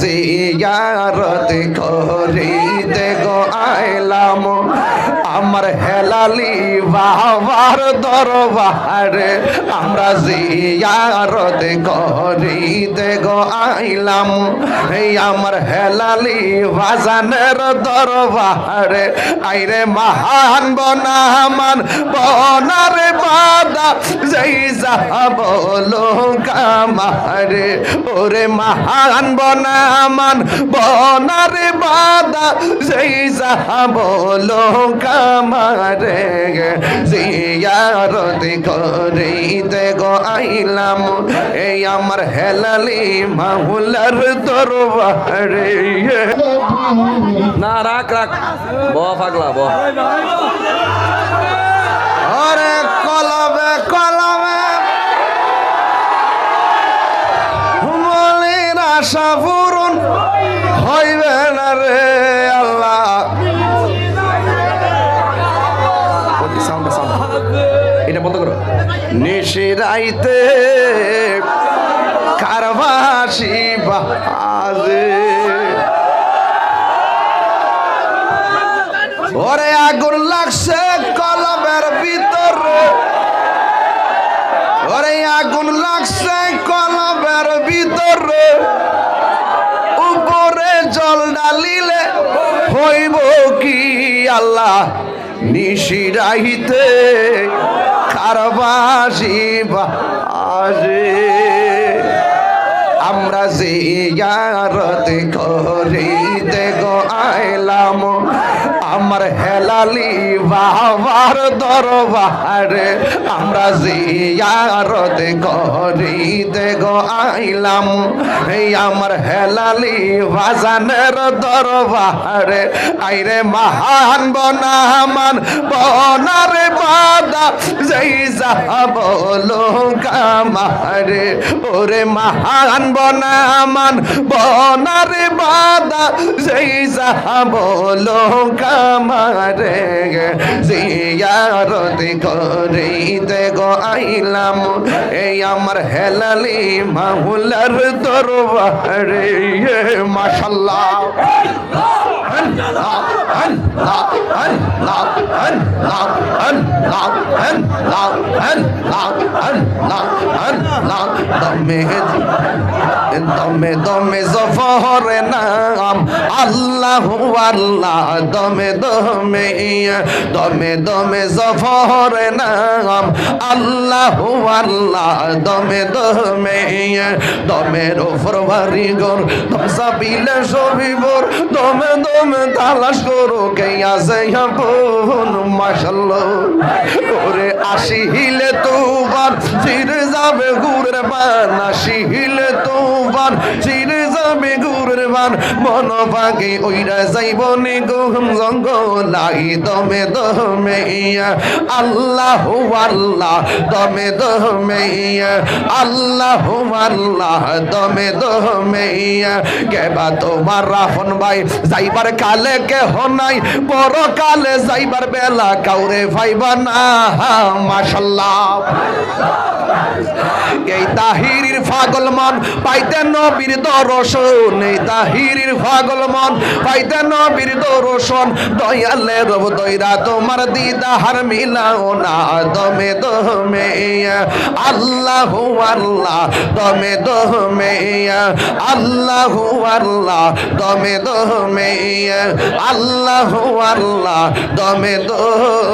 জিয়ারত করিতে গো আইলাম। আমার হেলালি বাবার দরবারে আমরা জিয়ারত করিতে গো আইলাম। এই আমার হেলালি বাজানের দরবারে, আইরে মহান বনামান বনারে বাদা যাহা বলো কামারে, ওরে মহান বনামান, বনারে বাদা। যাহা বলো কামারে, জিয়ারত করিতে গো আইলাম। এই আমার হেলালি মাহুলার দরবারে। না, রাখ রাখ। ব পাগলা ব আশা পূরণ হইবে না রে আল্লাহ। এটা বন্ধ করো। নিশিরাইতে কারবাসি বাজে। ওরে আগুন লাগছে কলমের ভিতরে। ওরে আগুন লাগছে কলমের ভিতরে। হইব কি আল্লাহ? নিশিরাহিতে কারবাসি বাজে আমরা জিয়ারত করিতে গো আইলাম আমার হেলালি বাবার দরবারে। আমরা জিয়ারত করিতে গো আইলাম এই আমার হেলালি বাজানের দরবারে। আইরে মহান বনামান বনারে যাহা বলো কামারে, ওরে মহান বনামান, বনারে বাদা। যাহা বলো কামারে, জিয়ারত করিতে গো আইলাম। এই আমার হেলালি মাহুলার দরবারে মাশাল্লাহ। দমে দমে জফরে নাম। আল্লাহ আল্লাহ, দমে দমে দমে দমে জফরে নাম। আল্লাহ আল্লাহ, দমে দমে দমের ওপর ভারী গর দম সাবিলে সবিবর দমে দমে তালাশ করো কে আছে বোন মাশাল্লাহ ওরে আসি হিলে তোবার চিরে যাবে গুড়ের বান আসি হিলে তোবার চিরে যাবে বান মন পাগে ওইরা যাইব দমে দমে আল্লাহ আল্লাহ, দমে দমে আল্লাহ আল্লাহ, দমে দমে কেবা তোমার রাফন ভাই, যাইবার কালে কেহ নাই, বড় কালে যাইবার বেলা কাউরে ভাইবা না, মাশাল্লাহ। এই তাহিরির পাগল মন, পাইতে নবীর দর্শন। এই তাহিরির পাগল মন, পাইতে নবীর দর্শন। দয়ালে রব দইরা তোমার দিদাহার মিলাও না, দমে দমে আল্লাহ আল্লাহ, দমে দমে আল্লাহ আল্লাহ, দমে দমে আল্লাহ আল্লাহ, দমে দমে